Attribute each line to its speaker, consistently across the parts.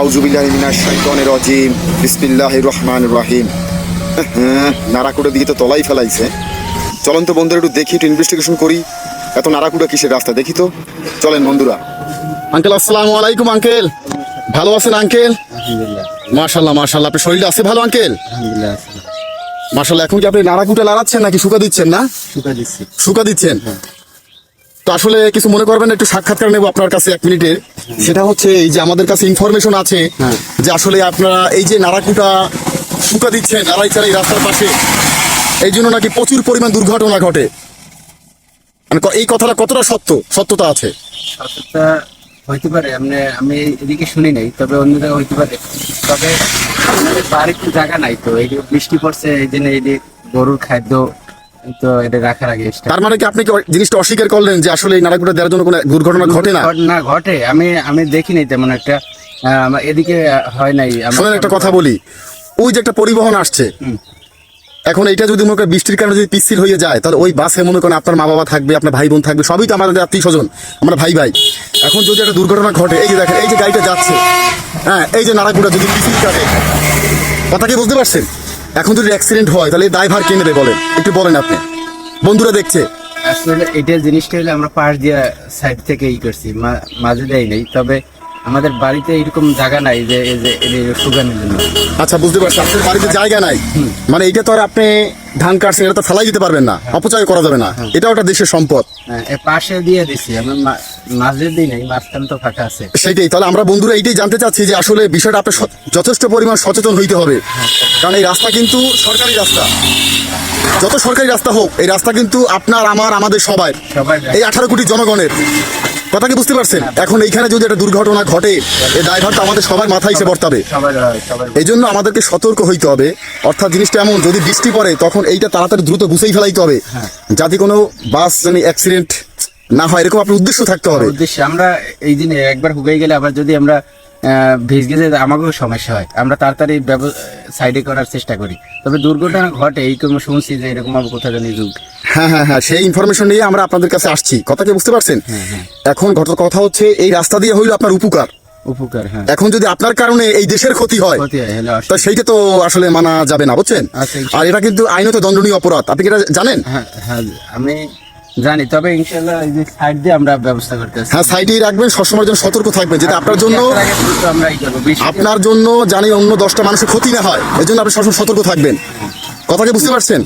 Speaker 1: আউজুবিল্লাহি মিনাশ শাইতানির রাজিম। বিসমিল্লাহির রহমানির রহিম। হ্যাঁ, নারাকুড়া দিকে তো তলাই ফেলাইছে। চলেন তো বন্ধুরা একটু দেখি একটু ইনভেস্টিগেশন করি। এত নারাকুড়া কিসের রাস্তা দেখি তো। চলেন বন্ধুরা। আঙ্কেল আসসালামু আলাইকুম আঙ্কেল। ভালো আছেন আঙ্কেল?
Speaker 2: আলহামদুলিল্লাহ।
Speaker 1: মাশাল্লাহ মাশাল্লাহ আপনার শরীরটা আছে ভালো আঙ্কেল?
Speaker 2: আলহামদুলিল্লাহ
Speaker 1: মাশাল্লাহ এখন কি আপনি নারাকুটা লাগাচ্ছেন নাকি শুকা দিচ্ছেন না?
Speaker 2: শুকা দিচ্ছি।
Speaker 1: শুকা দিচ্ছেন? তো আসলে কিছু মনে করবেন একটু সাক্ষাৎকার নেব আপনার কাছে এক মিনিটের সেটা হচ্ছে এই যে আমাদের কাছে ইনফরমেশন আছে
Speaker 2: হ্যাঁ।
Speaker 1: যে আসলে আপনারা এই যে নারাকুটা শুকা দিচ্ছেন নারাইচার এই রাস্তার পাশে এই জন্য নাকি প্রচুর পরিমাণ দুর্ঘটনা ঘটে। মানে এই কথাটা কতটা সত্য? সত্যতা আছে।
Speaker 2: সততা হইতে পারে আমি আমি এদিকে শুনি নাই তবে অন্য জায়গায় হইতে পারে। তবে বাড়িতে জায়গা নাই তো এই যে বৃষ্টি পড়ছে এই জন্য এই যে গরুর খাদ্য তো এটা রাখার আগে
Speaker 1: তার মানে কি আপনি কি জিনিসটা অস্বীকার করলেন যে আসলে এই দেওয়ার জন্য কোনো দুর্ঘটনা ঘটে না?
Speaker 2: ঘটে আমি আমি দেখিনি তেমন একটা। এদিকে হয় নাই।
Speaker 1: একটা কথা বলি। ওই যে একটা পরিবহন আসছে। এখন এটা যদি মনে করেন বৃষ্টির কারণে যদি পিচ্ছিল হয়ে যায় তাহলে ওই বাসে মনে করেন আপনার মা বাবা থাকবে আপনার ভাই বোন থাকবে সবই তো আমাদের আত্মীয় স্বজন আমরা ভাই ভাই এখন যদি একটা দুর্ঘটনা ঘটে এই যে দেখেন এই যে গাড়িটা যাচ্ছে হ্যাঁ এই যে নারাকুড়া যদি পিছিল কাটে কথা কি বুঝতে পারছেন? এখন যদি অ্যাক্সিডেন্ট হয়, তাহলে ড্রাইভার কে নেবে বলেন? একটু বলেন আপনি। বন্ধুরা দেখছে।
Speaker 2: আসলে এটা জিনিসটা হলে আমরা পাশ দিয়ে সাইড থেকে ই করছি মাঝে দেয় নেই। তবে আমাদের বাড়িতে এরকম জায়গা নাই যে এই যে শুকানোর জন্য।
Speaker 1: আচ্ছা বুঝতে পারছি। আপনার বাড়িতে জায়গা নাই। মানে এটা তো আর আপনি ধান কাটছেন এটা তো ফেলাই দিতে পারবেন না। অপচয় করা যাবে না। এটা একটা দেশের সম্পদ।
Speaker 2: হ্যাঁ, এ পাশে দিয়ে দিছি। আমি মা- মাঝে দিই নাই মাঝখানে তো ফাঁকা আছে।
Speaker 1: সেটাই। তাহলে আমরা বন্ধুরা এইটাই জানতে চাচ্ছি যে আসলে বিষয়টা আপনার যথেষ্ট পরিমাণ সচেতন হইতে হবে। কারণ এই রাস্তা কিন্তু সরকারি রাস্তা। যত সরকারি রাস্তা হোক এই রাস্তা কিন্তু আপনার আমার আমাদের সবাই। এই আঠারো কোটি জনগণের। কথা কি বুঝতে পারছেন? এখন এইখানে যদি একটা দুর্ঘটনা ঘটে এই ড্রাইভারটা আমাদের সবার মাথায় এসে
Speaker 2: সবাই
Speaker 1: এই জন্য আমাদেরকে সতর্ক হইতে হবে। অর্থাৎ জিনিসটা এমন যদি বৃষ্টি পড়ে তখন এইটা তাড়াতাড়ি দ্রুত গুছেই ফেলাইতে হবে। যাতে কোনো বাস মানে অ্যাক্সিডেন্ট না হয় এরকম আপনার উদ্দেশ্য থাকতে হবে।
Speaker 2: উদ্দেশ্য আমরা এই দিনে একবার হুগাই গেলে আবার যদি আমরা ভিজগে যে আমাকেও সমস্যা হয়। আমরা তাড়াতাড়ি সাইডে করার চেষ্টা করি। তবে দুর্ঘটনা ঘটে এই কোনো শুনছি যে এরকম আবার কোথাও জানি যুগ।
Speaker 1: হ্যাঁ হ্যাঁ হ্যাঁ সেই ইনফরমেশন নিয়ে আমরা আপনাদের কাছে আসছি। কথা কি বুঝতে পারছেন? এখন ঘট কথা হচ্ছে এই রাস্তা দিয়ে হইল আপনার উপকার।
Speaker 2: উপকার হ্যাঁ।
Speaker 1: এখন যদি আপনার কারণে এই দেশের ক্ষতি হয়
Speaker 2: হয়
Speaker 1: তা সেইটা তো আসলে মানা যাবে না বুঝছেন?
Speaker 2: আচ্ছা,
Speaker 1: আর এটা কিন্তু আইনত দণ্ডনীয় অপরাধ। আপনি কি এটা জানেন?
Speaker 2: হ্যাঁ হ্যাঁ আমি জানি তবে ইনশাল্লাহ এই যে সাইড দিয়ে আমরা ব্যবস্থা
Speaker 1: হ্যাঁ সাইডেই রাখবেন সবসময় যেন সতর্ক থাকবেন যেটা আপনার জন্য
Speaker 2: আমরা করব
Speaker 1: আপনার জন্য জানি অন্য দশটা মানুষের ক্ষতি না হয় এই জন্য আপনি সবসময় সতর্ক থাকবেন। কথা কি বুঝতে পারছেন?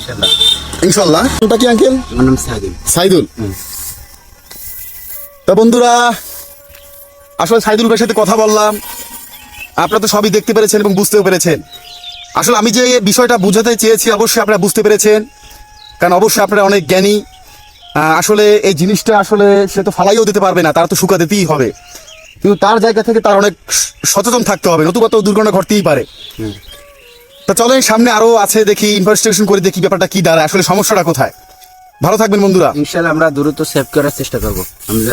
Speaker 2: ইনশাল্লাহ।
Speaker 1: ওটা কি আঙ্কেল
Speaker 2: আমার নাম সাদিম
Speaker 1: সাইদুল। তা বন্ধুরা আসলে সাইদুল ভাইয়ের সাথে কথা বললাম। আপনারা তো সবই দেখতে পেরেছেন এবং বুঝতেও পেরেছেন। আসলে আমি যে বিষয়টা বুঝাতে চেয়েছি অবশ্যই আপনারা বুঝতে পেরেছেন। কারণ অবশ্যই আপনারা অনেক জ্ঞানী। আসলে এই জিনিসটা আসলে সে তো ফালাইও দিতে পারবে না তারা তো শুকা দিতেই হবে। কিন্তু তার জায়গা থেকে তার অনেক সচেতন থাকতে হবে নতুবা তো দুর্ঘটনা ঘটতেই পারে। তা চলেন সামনে আরও আছে দেখি ইনভেস্টিগেশন করে দেখি ব্যাপারটা কি দাঁড়ায়। আসলে সমস্যাটা কোথায়? ভালো থাকবেন বন্ধুরা।
Speaker 2: ইনশাল্লাহ আমরা দ্রুত সেভ করার চেষ্টা করব।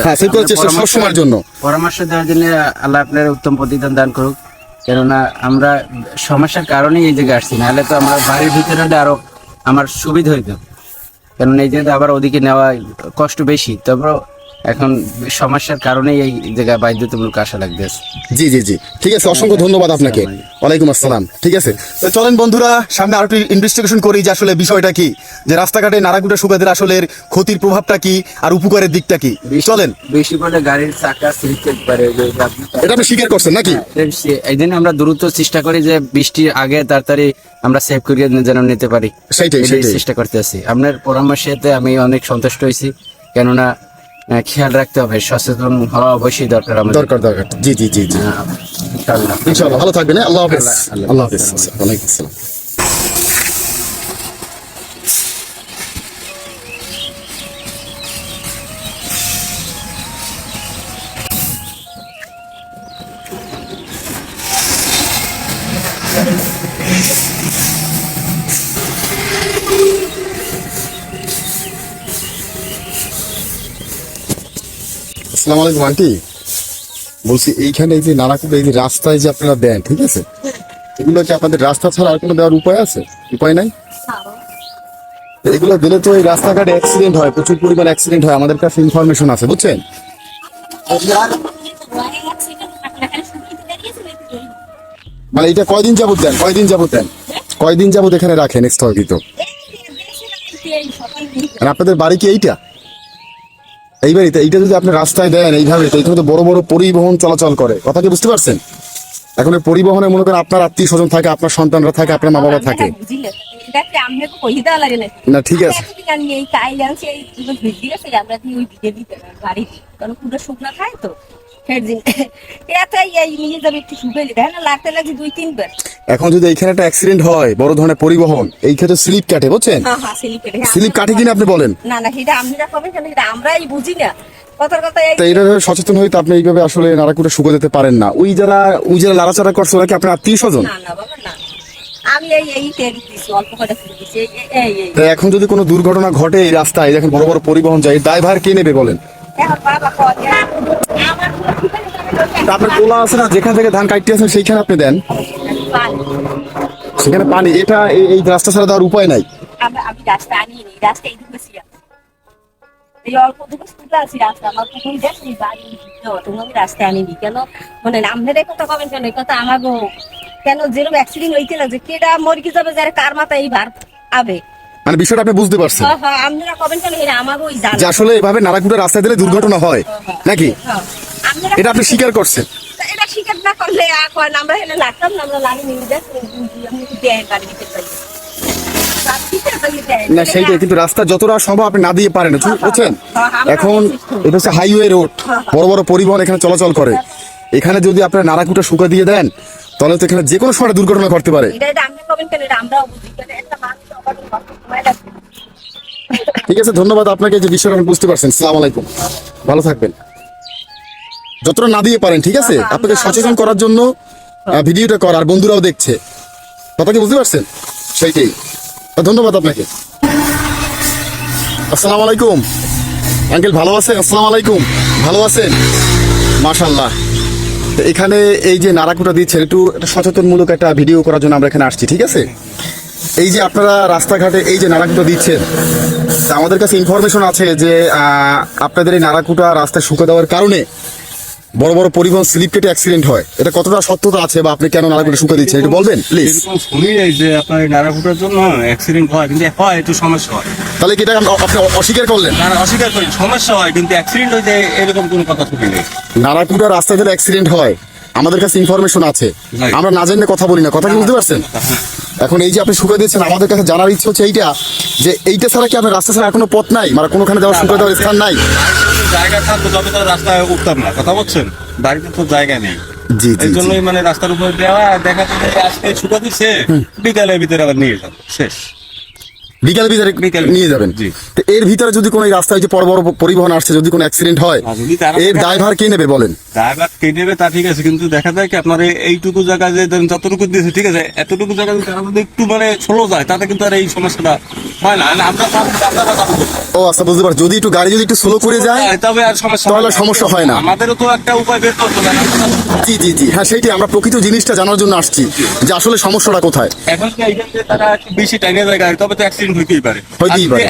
Speaker 1: হ্যাঁ, save করার চেষ্টা
Speaker 2: পরামর্শ-
Speaker 1: সবসময়ের জন্য।
Speaker 2: পরামর্শ দেওয়ার জন্য আল্লাহ আপনার উত্তম প্রতিদান দান করুক। কেননা আমরা সমস্যার কারণেই এই জায়গায় আসছি নাহলে তো আমরা বাড়ির ভিতরে আরও আমার সুবিধা হইতো। কারণ এই জন্য আবার ওদিকে নেওয়া কষ্ট বেশি। তবে এখন সমস্যার কারণেই এই জায়গায় বাধ্যতামূলক আসা লাগতেছে।
Speaker 1: জি জি জি। ঠিক আছে অসংখ্য ধন্যবাদ আপনাকে। ওয়ালাইকুম আসসালাম। ঠিক আছে। তো চলেন বন্ধুরা সামনে আরও একটু ইনভেস্টিগেশন করি যে আসলে বিষয়টা কি। যে রাস্তাঘাটে নারাকুটা সুগাদের আসলে ক্ষতির প্রভাবটা কি আর উপকারের দিকটা কি? চলেন।
Speaker 2: বেশি পড়লে গাড়ির চাকা করতে পারে
Speaker 1: এটা আপনি স্বীকার করছেন নাকি?
Speaker 2: এই জন্য আমরা দ্রুত চেষ্টা করি যে বৃষ্টির আগে তাড়াতাড়ি আমরা সেভ করিয়ে যেন নিতে পারি।
Speaker 1: সেটাই
Speaker 2: চেষ্টা করতে আছি আপনার পরামর্শেতে আমি অনেক সন্তুষ্ট হয়েছি। কেননা খেয়াল রাখতে হবে সচেতন হওয়া অবশ্যই দরকার আমাদের।
Speaker 1: দরকার দরকার। জি জি জি জি।
Speaker 2: হ্যাঁ, ইনশাআল্লাহ।
Speaker 1: ভালো থাকবেন হ্যাঁ? আল্লাহ হাফেজ।
Speaker 2: আল্লাহ-
Speaker 1: আল্লাহ হাফেজ। ওয়ালাইকুম আসসালাম আসসালামু আলাইকুম আন্টি। বলছি এইখানে এই যে নানাকুটা এই যে রাস্তায় যে আপনারা দেন ঠিক আছে? এগুলো কি আপনাদের রাস্তা ছাড়া আর কোনো দেওয়ার উপায় আছে? উপায় নাই? এগুলো দিলে তো এই রাস্তাঘাটে অ্যাক্সিডেন্ট হয় প্রচুর পরিমাণ অ্যাক্সিডেন্ট হয় আমাদের কাছে ইনফরমেশন আছে বুঝছেন? মানে এটা কয়দিন যাবত দেন? কয়দিন যাবত দেন? কয়দিন যাবত এখানে রাখেন স্থগিত আপনাদের বাড়ি কি এইটা? এই এটা এইটা যদি আপনি রাস্তায় দেন এইভাবে, তো এখানে তো বড় বড় পরিবহন চলাচল করে। কথা কি বুঝতে পারছেন? এখন পরিবহনে মনে করেন আপনার আত্মীয় স্বজন থাকে, আপনার সন্তানরা থাকে, আপনার মা বাবা থাকে।
Speaker 3: না,
Speaker 1: ঠিক আছে।
Speaker 3: এই কাইল দুটো আমরা দিয়ে ওই ভিজে দিতে বাড়ি কারণ পুরো শুকনা খায় তো। তিনবার।
Speaker 1: এখন যদি এইখানে একটা অ্যাক্সিডেন্ট হয় বড় ধরনের পরিবহন এই ক্ষেত্রে স্লিপ কাটে বুঝছেন?
Speaker 3: হ্যাঁ হ্যাঁ স্লিপ কেটে।
Speaker 1: কিনা আপনি বলেন?
Speaker 3: না না সেটা আমরা কবে আমরাই বুঝি না।
Speaker 1: এটা সচেতন হইতে আপনি এইভাবে আসলে নারাকুটে শুকে যেতে পারেন না। ওই যারা ওই যারা লাড়াচাড়া করছে ওরা কি আপনার আত্মীয় স্বজন? এখন যদি কোনো দুর্ঘটনা ঘটে এই রাস্তায় দেখেন বড় বড় পরিবহন যায় ড্রাইভার কে নেবে বলেন? আপনার তোলা আছে না? যেখান থেকে ধান কাটতে আছেন সেইখানে আপনি দেন। সেখানে পানি, এটা এই- রাস্তা ছাড়া দেওয়ার উপায় নাই।
Speaker 3: আমি রাস্তা আনিয়ে নিই এই এই অল্প দুটো আছি, রাস্তা আমার দেখছি তুমি আমি রাস্তা আনিনি কেন? কথা কবেন কেন? কথা কেন যেরকম অ্যাক্সিডেন্ট হইতে না, যে কেডা মরকি যাবে, যারা কার মাথায় এই ভার আবে?
Speaker 1: মানে বিষয়টা আপনি বুঝতে পারছেন।
Speaker 3: হ্যাঁ হ্যাঁ
Speaker 1: যে আসলে এভাবে নারাকুটে রাস্তায় দিলে দুর্ঘটনা হয় নাকি?
Speaker 3: হ্যাঁ।
Speaker 1: এটা আপনি স্বীকার করছেন।
Speaker 3: না
Speaker 1: সেইটাই কিন্তু রাস্তা যতটা সম্ভব আপনি না দিয়ে পারেন বুঝ- বুঝছেন? এখন এটা হচ্ছে হাইওয়ে রোড বড় বড় পরিবহন এখানে চলাচল করে। এখানে যদি আপনার নারাকুটা শুকা দিয়ে দেন তাহলে তো এখানে যে কোনো সময় দুর্ঘটনা ঘটতে পারে। ঠিক আছে, ধন্যবাদ আপনাকে যে বিষয়টা আপনি বুঝতে পারছেন। সালাম আলাইকুম। ভালো থাকবেন। যতটা না দিয়ে পারেন, ঠিক আছে? আপনাকে সচেতন করার জন্য ভিডিওটা করার বন্ধুরাও দেখছে। কথা কি বুঝতে পারছেন? সেইটাই। ধন্যবাদ আপনাকে। আসসালামু আলাইকুম। আঙ্কেল, ভালো আছেন? আসসালামু আলাইকুম। ভালো আছেন? মাশাল্লাহ এখানে এই যে নারাকুটা দিচ্ছেন, একটু একটা সচেতনমূলক একটা ভিডিও করার জন্য আমরা এখানে আসছি, ঠিক আছে? এই যে আপনারা রাস্তাঘাটে এই যে নারাকুটা দিচ্ছেন আমাদের কাছে ইনফরমেশন আছে যে আপনাদের এই নারাকুটা রাস্তায় শুকে দেওয়ার কারণে বড় বড় পরিবহন স্লিপ কেটে অ্যাক্সিডেন্ট হয়। এটা কতটা সত্যতা আছে বা আপনি কেন নারাকুটা শুকে দিচ্ছেন? একটু বলবেন প্লিজ
Speaker 4: এরকম শুনি নাই যে আপনার জন্য অ্যাক্সিডেন্ট হয় কিন্তু হয় একটু সমস্যা হয়।
Speaker 1: তাহলে কি এটা আপনি অস্বীকার করলেন?
Speaker 4: তারা অস্বীকার করি সমস্যা হয় কিন্তু অ্যাক্সিডেন্ট হইতে এরকম কোনো কথা শুনি নেই।
Speaker 1: নারাকুটা রাস্তায় যদি অ্যাক্সিডেন্ট হয় আমাদের কাছে ইনফরমেশন আছে।
Speaker 4: Right.
Speaker 1: আমরা না জানলে কথা বলি না কথা কি বুঝতে পারছেন? এখন এই যে আপনি শুকে দিচ্ছেন আমাদের কাছে জানার ইচ্ছে হচ্ছে এইটা যে এইটা ছাড়া কি আপনার রাস্তা ছাড়া আর কোনো পথ নাই? মানে কোনোখানে যাওয়ার শুকে দেওয়ার স্থান নাই?
Speaker 4: জায়গা থাকতো তবে তো রাস্তায় উঠতাম না কথা বলছেন? বাড়িতে তো জায়গা নেই।
Speaker 1: জি
Speaker 4: এই জন্যই মানে রাস্তার উপর দেওয়া দেখা যাচ্ছে আজকে ছুটা দিচ্ছে বিকালের ভিতরে আবার নিয়ে যাব শেষ।
Speaker 1: বিকাল ভিতরে নিয়ে যাবেন। তো এর ভিতরে যদি কোনো রাস্তায় যে বড় বড় পরিবহন আসছে যদি কোনো অ্যাক্সিডেন্ট হয়
Speaker 4: তারা-
Speaker 1: এর ড্রাইভার কে নেবে বলেন?
Speaker 4: ড্রাইভার কে নেবে তা ঠিক আছে কিন্তু দেখা যায় কি আপনার এইটুকু জায়গা যে ধরেন যতটুকু দিয়েছে ঠিক আছে এতটুকু জায়গা যদি তারা যদি একটু মানে ষোলো যায় তাতে কিন্তু আর এই সমস্যাটা হয় না। আমরা।
Speaker 1: ও আচ্ছা বুঝতে পারছি। যদি একটু গাড়ি যদি একটু স্লো করে যায়
Speaker 4: তবে আর সমস্যা
Speaker 1: তাহলে সমস্যা হয় না।
Speaker 4: আমাদেরও তো একটা উপায় বের করতে হবে।
Speaker 1: জি জি জি। হ্যাঁ সেইটাই আমরা প্রকৃত জিনিসটা জানার জন্য আসছি যে আসলে সমস্যাটা কোথায়?
Speaker 4: এখন তারা একটু বেশি টাইনে যায় গাড়ি তবে তো অ্যাক্সিডেন্ট হইতেই পারে
Speaker 1: হইতেই পারে।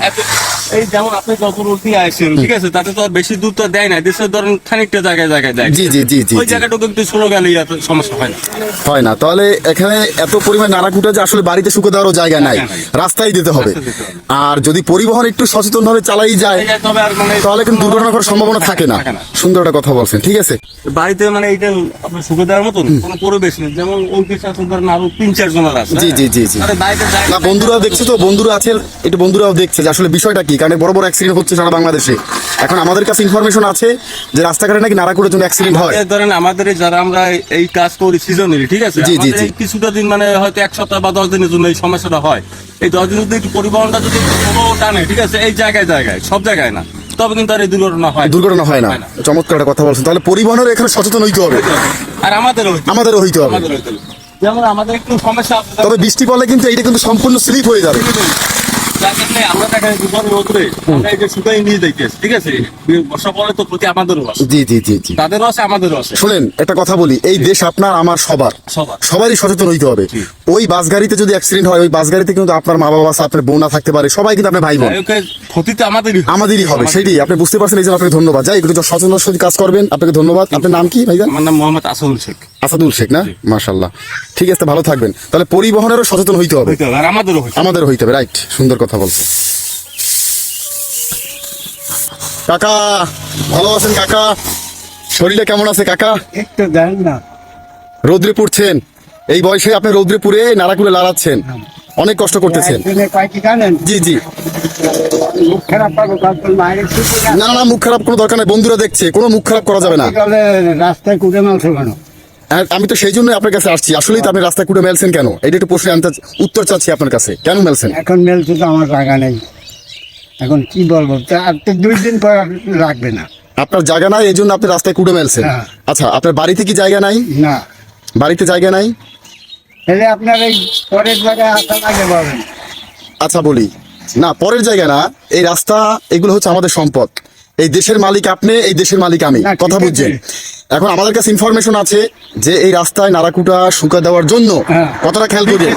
Speaker 4: এই যেমন আপনি যত রোড দিয়ে ঠিক আছে তাতে তো আর বেশি দূর তো দেয় না দেশের ধরেন খানিকটা জায়গায় জায়গায় দেয়।
Speaker 1: জি জি জি জি
Speaker 4: ওই জায়গাটুকু একটু স্লো গেলে সমস্যা হয় না।
Speaker 1: হয় না। তাহলে এখানে এত পরিমাণ নারাকুটা যে আসলে বাড়িতে শুকে দেওয়ারও জায়গা নাই। রাস্তায় দিতে হবে। আর যদি পরিবহন একটু সচেতন ভাবে চালাই যায়
Speaker 4: মানে
Speaker 1: তাহলে কিন্তু দুর্ঘটনা করার সম্ভাবনা থাকে না। সুন্দর একটা কথা বলছেন ঠিক আছে?
Speaker 4: বাড়িতে মানে এইটা আপনার সুখে দেওয়ার মতন কোনো পরিবেশ নেই। যেমন ওই ধরেন আরও তিন চার জনের আছে
Speaker 1: জি, জি, জি, জি।
Speaker 4: আরে
Speaker 1: না বন্ধুরাও দেখছে তো বন্ধুরা আছে একটু বন্ধুরাও দেখছে যে আসলে বিষয়টা কি? কারণ বড় বড় অ্যাক্সিডেন্ট হচ্ছে সারা বাংলাদেশে। এখন আমাদের কাছে ইনফরমেশন আছে যে রাস্তাঘাটে নাকি নারাকুড়ের জন্য অ্যাক্সিডেন্ট হয়।
Speaker 4: ধরেন আমাদের যারা আমরা এই- কাজ করি সিজনারি ঠিক আছে?
Speaker 1: জি, জি, জি।
Speaker 4: কিছুটা দিন মানে হয়তো এক সপ্তাহ বা দশ দিনের জন্য এই সমস্যাটা হয়। এই দশ দিনের যদি একটু পরিবহনটা যদি টানে ঠিক আছে? এই জায়গায় জায়গায় সব জায়গায় না। তবে কিন্তু আর এই দুর্ঘটনা হয়
Speaker 1: দুর্ঘটনা হয় না। চমৎকার একটা কথা বলছেন। তাহলে পরিবহনের এখানে সচেতন হইতে হবে।
Speaker 4: আর আমাদেরও
Speaker 1: আমাদেরও হইতে হবে।
Speaker 4: যেমন আমাদের একটু সমস্যা
Speaker 1: তবে বৃষ্টি পড়লে কিন্তু এইটা কিন্তু সম্পূর্ণ স্লিপ হয়ে যাবে। শুনেন একটা কথা বলি এই দেশ আপনার আমার সবার। সবারই সচেতন হইতে হবে। ওই বাস গাড়িতে যদি অ্যাক্সিডেন্ট হয় ওই বাস গাড়িতে কিন্তু আপনার মা বাবা আপনার বোন থাকতে পারে সবাই কিন্তু আপনার ভাই বোন
Speaker 4: আমাদেরই হবে।
Speaker 1: আমাদেরই হবে সেটাই। আপনি বুঝতে পারছেন এই জন্য আপনাকে ধন্যবাদ। যাই একটু সচেতন কাজ করবেন। আপনাকে ধন্যবাদ। আপনার নাম কি ভাইজান?
Speaker 4: আমার নাম মোহাম্মদ আসাদুল শেখ।
Speaker 1: আসাদুল শেখ না? মাশাল্লাহ ঠিক আছে ভালো থাকবেন। তাহলে পরিবহনেরও সচেতন হইতে হবে।
Speaker 4: আমাদেরও হইতে হবে।
Speaker 1: আমাদের হইতে হবে রাইট। সুন্দর কথা বলছে কাকা ভালো আছেন কাকা? শরীরটা কেমন আছে কাকা?
Speaker 5: একটু দেন না।
Speaker 1: রৌদ্রে পুড়ছেন। এই বয়সে আপনি রৌদ্রে পুড়ে নাড়াকুড়ে লাড়াচ্ছেন। অনেক কষ্ট করতেছেন। জি জি। না। না মুখ খারাপ কোনো দরকার নেই। বন্ধুরা দেখছে কোনো মুখ খারাপ করা যাবে না।
Speaker 5: রাস্তায় কুড়ে মাংস
Speaker 1: আমি তো সেই জন্য আপনার কাছে আসছি। আসলেই তো আপনি রাস্তায় কুটে মেলছেন কেন? এটা একটু প্রশ্ন আনতে উত্তর চাচ্ছি আপনার কাছে। কেন মেলছেন?
Speaker 5: এখন মেলছে তো আমার জায়গা নেই। এখন কি বলব? আর তো দুই দিন পর লাগবে না।
Speaker 1: আপনার জায়গা নাই এই জন্য আপনি রাস্তায় কুটে মেলছেন।
Speaker 5: হ্যাঁ।
Speaker 1: আচ্ছা আপনার বাড়িতে কি জায়গা নাই?
Speaker 5: না।
Speaker 1: বাড়িতে জায়গা নাই?
Speaker 5: তাহলে আপনার এই পরের জায়গায় আসা লাগে বলেন।
Speaker 1: আচ্ছা বলি। না পরের জায়গা না। এই রাস্তা এগুলো হচ্ছে আমাদের সম্পদ। এই দেশের মালিক আপনি এই দেশের মালিক আমি। কথা। বুঝছেন? এখন আমাদের কাছে ইনফরমেশন আছে যে এই রাস্তায় নারাকুটা শুকা দেওয়ার জন্য কতটা খেয়াল করবে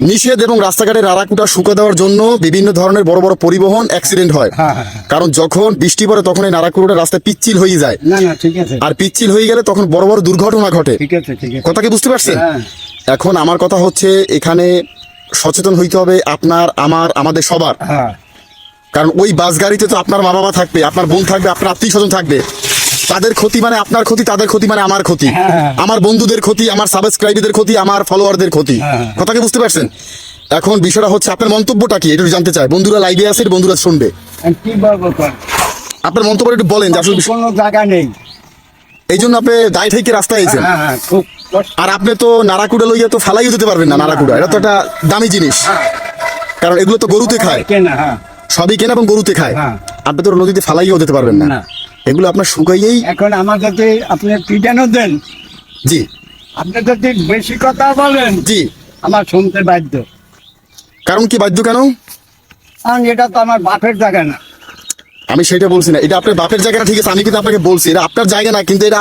Speaker 1: নিষেধ এবং রাস্তাঘাটে নারাকুটা শুকা দেওয়ার জন্য বিভিন্ন ধরনের বড় বড় পরিবহন অ্যাক্সিডেন্ট হয়।
Speaker 5: হ্যাঁ, হ্যাঁ, হ্যাঁ।
Speaker 1: কারণ যখন বৃষ্টি পড়ে তখন এই নারাকুটা রাস্তায় পিচ্ছিল হয়ে যায়। আর পিচ্ছিল হয়ে গেলে তখন বড় বড় দুর্ঘটনা ঘটে। কথা কি বুঝতে পারছেন?
Speaker 5: হ্যাঁ।
Speaker 1: এখন আমার কথা হচ্ছে এখানে সচেতন হইতে হবে আপনার আমার আমাদের সবার।
Speaker 5: হ্যাঁ।
Speaker 1: কারণ ওই বাস গাড়িতে তো আপনার মা বাবা থাকবে আপনার বোন থাকবে আপনার আত্মীয় স্বজন থাকবে। তাদের ক্ষতি মানে আপনার ক্ষতি তাদের ক্ষতি মানে আমার ক্ষতি।
Speaker 5: হ্যাঁ।
Speaker 1: আমার বন্ধুদের ক্ষতি আমার সাবস্ক্রাইবারদের ক্ষতি আমার ফলোয়ারদের ক্ষতি।
Speaker 5: হ্যাঁ।
Speaker 1: কথা কি বুঝতে পারছেন? এখন বিষয়টা হচ্ছে আপনার মন্তব্যটা কি? এটা একটু জানতে চাই। বন্ধুরা লাইভে আছে বন্ধুরা শুনবে।
Speaker 5: কি বলব
Speaker 1: আপনার মন্তব্য একটু বলেন যে আসলে
Speaker 5: কোনো জায়গা নেই।
Speaker 1: এই জন্য আপনি দায় থেকে রাস্তায় এসেছেন
Speaker 5: হ্যাঁ হ্যাঁ খুব
Speaker 1: আর আপনি তো নারাকুড়া লইয়া তো ফালাইও দিতে পারবেন না নারাকুড়া এটা তো একটা দামি জিনিস। কারণ এগুলো তো গরুতে খায়।
Speaker 5: কেনা হ্যাঁ।
Speaker 1: সবই কেনা এবং গরুতে খায়।
Speaker 5: হ্যাঁ।
Speaker 1: আপনি তো নদীতে ফালাইও দিতে পারবেন না।
Speaker 5: না।
Speaker 1: এগুলো আপনার শুকাইয়েই
Speaker 5: এখন আমার যদি আপনি পিটানো দেন
Speaker 1: জি।
Speaker 5: আপনি যদি বেশি কথা বলেন
Speaker 1: জি।
Speaker 5: আমার শুনতে বাধ্য।
Speaker 1: কারণ কি বাধ্য কেন?
Speaker 5: কারণ এটা তো আমার বাপের জায়গা না।
Speaker 1: আমি সেটা বলছি না। এটা আপনার বাপের জায়গাটা ঠিক আছে আমি কিন্তু আপনাকে বলছি এটা আপনার জায়গা না কিন্তু এটা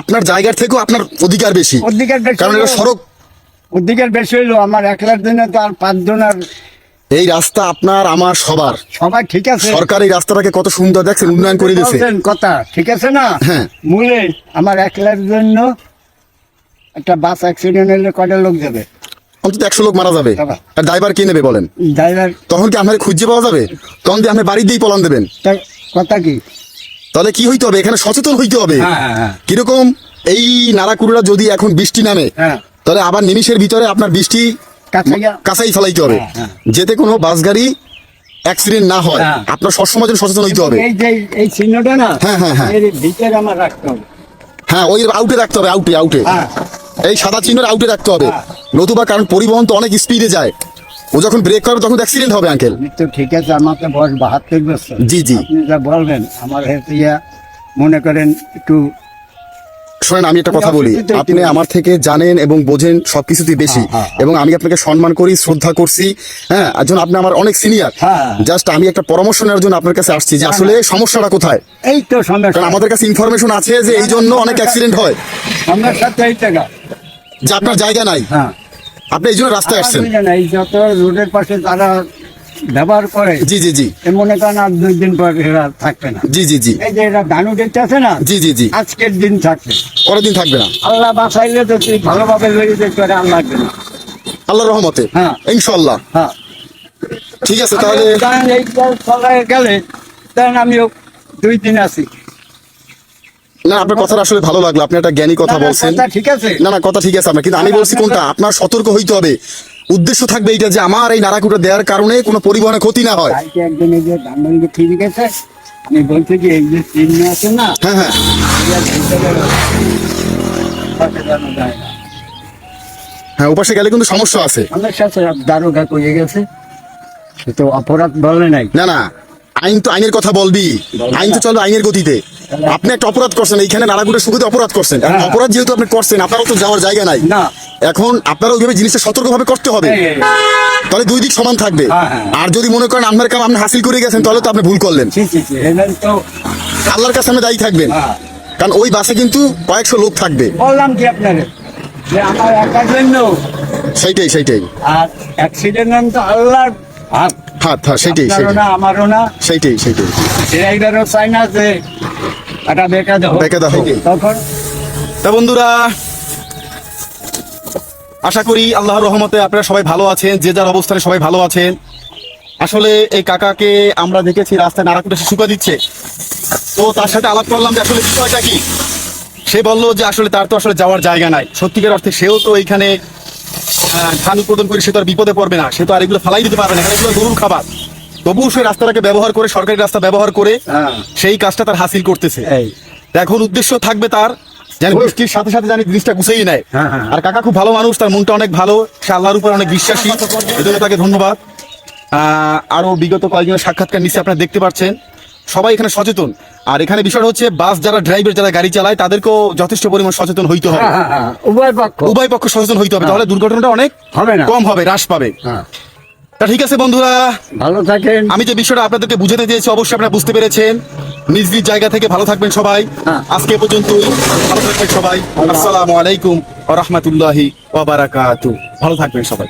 Speaker 1: আপনার জায়গার থেকেও আপনার অধিকার বেশি।
Speaker 5: অধিকার বেশি
Speaker 1: কারণ এটা সড়ক।
Speaker 5: অধিকার বেশি হইল আমার একলার জন্য তো আর পাঁচজন আর
Speaker 1: এই রাস্তা আপনার আমার সবার।
Speaker 5: সবাই ঠিক আছে।
Speaker 1: সরকার এই রাস্তাটাকে কত সুন্দর দেখছেন উন্নয়ন করে দিয়েছে।
Speaker 5: কথা ঠিক আছে না?
Speaker 1: হ্যাঁ।
Speaker 5: মূলে আমার একলার জন্য একটা বাস অ্যাক্সিডেন্ট হলে কটা লোক যাবে?
Speaker 1: অন্তত একশো লোক মারা যাবে। আর ড্রাইভার কে নেবে বলেন?
Speaker 5: ড্রাইভার
Speaker 1: তখন কি আপনার খুঁজে পাওয়া যাবে? তখন কি আপনি বাড়ি দিয়েই পলান দেবেন?
Speaker 5: কথা কি?
Speaker 1: তাহলে কি হইতে হবে? এখানে সচেতন হইতে হবে।
Speaker 5: হ্যাঁ, হ্যাঁ, হ্যাঁ।
Speaker 1: কীরকম? এই নারাকুড়া যদি এখন বৃষ্টি নামে। তাহলে আবার নিমিষের ভিতরে আপনার বৃষ্টি
Speaker 5: গিয়া
Speaker 1: ফেলাইতে হবে
Speaker 5: হ্যাঁ, হ্যাঁ।
Speaker 1: যেতে কোনো বাস গাড়ি অ্যাক্সিডেন্ট না হয়
Speaker 5: হ্যাঁ।
Speaker 1: আপনার সবসময় জন্য সচেতন হইতে হবে
Speaker 5: এই যে এই চিহ্নটা না
Speaker 1: হ্যাঁ, হ্যাঁ, হ্যাঁ।
Speaker 5: এর ভিতরে আমার রাখতে হবে
Speaker 1: হ্যাঁ ওই আউটে রাখতে হবে আউটে আউটে
Speaker 5: হ্যাঁ
Speaker 1: এই সাদা চিহ্নের আউটে রাখতে হবে। নতুবা কারণ পরিবহন তো অনেক স্পিডে যায় ও যখন ব্রেক করে তখন অ্যাক্সিডেন্ট হবে আঙ্কেল
Speaker 5: তো ঠিক আছে আমার তো বয়স বাহাত্তর বছর
Speaker 1: জি, জি।
Speaker 5: যা বলবেন আমার হেতে মনে করেন একটু
Speaker 1: শোনেন আমি একটা কথা বলি। আপনি আমার থেকে জানেন এবং বোঝেন সবকিছুতেই বেশি।
Speaker 5: হ্যাঁ, হ্যাঁ,
Speaker 1: এবং আমি আপনাকে সম্মান করি শ্রদ্ধা করছি হ্যাঁ। জন্য আপনি আমার অনেক সিনিয়র
Speaker 5: হ্যাঁ।
Speaker 1: জাস্ট আমি একটা পরামর্শ নেওয়ার জন্য আপনার কাছে আসছি যে আসলে সমস্যাটা কোথায়?
Speaker 5: এই তো সমস্যা।
Speaker 1: আমাদের কাছে ইনফরমেশন আছে যে এই জন্য অনেক অ্যাক্সিডেন্ট হয়।
Speaker 5: তো এই টাকা
Speaker 1: যে আপনার জায়গা নাই।
Speaker 5: হ্যাঁ।
Speaker 1: আপনি এই জন্য রাস্তায় আসছেন।
Speaker 5: এই যত রোডের পাশে তারা ব্যবহার করে।
Speaker 1: জি জি জি।
Speaker 5: মনে করেন আর দুই দিন পর এরা থাকবে না।
Speaker 1: জি জি জি।
Speaker 5: এই যে এরা ধান আছে না
Speaker 1: জি জি জি।
Speaker 5: আজকের দিন থাকবে।
Speaker 1: দিন থাকবে না।
Speaker 5: আল্লাহ বাঁচাইলে তো তুই ভালোভাবে যেতে পারে
Speaker 1: আল্লাহর রহমতে।
Speaker 5: হ্যাঁ।
Speaker 1: ইনশাল্লাহ
Speaker 5: হ্যাঁ।
Speaker 1: ঠিক আছে তাহলে
Speaker 5: এই চলায় গেলে আমিও দুই দিন আছি।
Speaker 1: না আপনার কথাটা আসলে ভালো লাগল। আপনি একটা জ্ঞানী কথা বলছেন।
Speaker 5: ঠিক আছে।
Speaker 1: না না কথা ঠিক আছে আপনার। কিন্তু আমি বলছি কোনটা? আপনার সতর্ক হইতে হবে। উদ্দেশ্য থাকবে এইটা যে আমার এই নারাকুটা দেওয়ার কারণে কোনো পরিবহনে ক্ষতি না হয়।
Speaker 5: একজন এই যে ধানমন্ডি ঠিক গেছে আমি বলছি কি এই যে চিহ্ন আছে না
Speaker 1: হ্যাঁ হ্যাঁ। হ্যাঁ ওপাশে গেলে কিন্তু সমস্যা আছে।
Speaker 5: দারোগা গেছে তো অপরাধ বলে নাই।
Speaker 1: না না। আইন তো আইনের কথা বলবি। আইন তো চলবে আইনের গতিতে। আপনি একটা অপরাধ করছেন এইখানে নারাকুটা সুখতে অপরাধ করছেন।
Speaker 5: হ্যাঁ।
Speaker 1: অপরাধ যেহেতু আপনি করছেন আপনারও তো যাওয়ার জায়গা নাই।
Speaker 5: না।
Speaker 1: এখন আপনারা ওইভাবে জিনিসটা সতর্কভাবে করতে হবে।
Speaker 5: এই।
Speaker 1: তাহলে দুই দিক সমান থাকবে।
Speaker 5: হ্যাঁ, হ্যাঁ।
Speaker 1: আর যদি মনে করেন আপনার কাম আপনি হাসিল করে গেছেন তাহলে তো আপনি ভুল করলেন। আল্লাহর কাছে আপনি দায়ী থাকবেন।
Speaker 5: হ্যাঁ।
Speaker 1: কারণ ওই বাসে কিন্তু কয়েকশো লোক থাকবে।
Speaker 5: বললাম কি আপনারে? যে আমার একার জন্য
Speaker 1: সেইটাই সেইটাই।
Speaker 5: আর অ্যাক্সিডেন্ট তো আল্লাহর হাত
Speaker 1: হ্যাঁ সেইটাই
Speaker 5: আপনারও না আমারও না।
Speaker 1: সেইটাই
Speaker 5: ড্রাইভারও চাই না যে হোক
Speaker 1: হোক।
Speaker 5: তখন।
Speaker 1: তা বন্ধুরা আশা করি আল্লাহর রহমতে আপনারা সবাই ভালো আছেন যে যার অবস্থানে সবাই ভালো আছেন। আসলে এই কাকাকে আমরা দেখেছি রাস্তায় নারাকুটা শুকা দিচ্ছে। তো তার সাথে আলাপ করলাম যে আসলে বিষয়টা কি? সে বলল যে আসলে তার তো আসলে যাওয়ার জায়গা নাই। সত্যিকার অর্থে সেও তো এইখানে ধান উৎপাদন করে সে তো আর বিপদে পড়বে না। সে তো আর এগুলো ফালাই দিতে পারবে না। কারণ এগুলো গরুর খাবার। তবুও সে রাস্তাটাকে ব্যবহার করে সরকারি রাস্তা ব্যবহার করে
Speaker 5: হ্যাঁ।
Speaker 1: সেই কাজটা তার হাসিল করতেছে। এখন উদ্দেশ্য থাকবে তার যেন বৃষ্টির সাথে সাথে জানি জিনিসটা গুছেই নেয়।
Speaker 5: হ্যাঁ, হ্যাঁ।
Speaker 1: আর কাকা খুব ভালো মানুষ তার মনটা অনেক ভালো। সে আল্লাহর উপর অনেক বিশ্বাসী। এজন্য তাকে ধন্যবাদ। আহ, আরও বিগত কয়েকজনের সাক্ষাৎকার নিচে আপনারা দেখতে পাচ্ছেন। সবাই এখানে সচেতন। আর এখানে বিষয়টা হচ্ছে বাস যারা ড্রাইভার যারা গাড়ি চালায় তাদেরকেও যথেষ্ট পরিমাণ সচেতন হইতে হবে।
Speaker 5: হ্যাঁ, হ্যাঁ, হ্যাঁ, উভয় পক্ষ।
Speaker 1: উভয় পক্ষ সচেতন হইতে হবে তাহলে দুর্ঘটনাটা অনেক
Speaker 5: হবে না।
Speaker 1: কম হবে হ্রাস পাবে। তা ঠিক আছে বন্ধুরা
Speaker 5: ভালো থাকেন।
Speaker 1: আমি যে বিষয়টা আপনাদেরকে বুঝাতে চেয়েছি অবশ্যই আপনারা বুঝতে পেরেছেন। নিজ নিজ জায়গা থেকে ভালো থাকবেন সবাই। আজকে পর্যন্ত ভালো থাকবেন সবাই। আসসালামু আলাইকুম ওয়া রাহমাতুল্লাহি ওয়া বারাকাতু ভালো থাকবেন সবাই।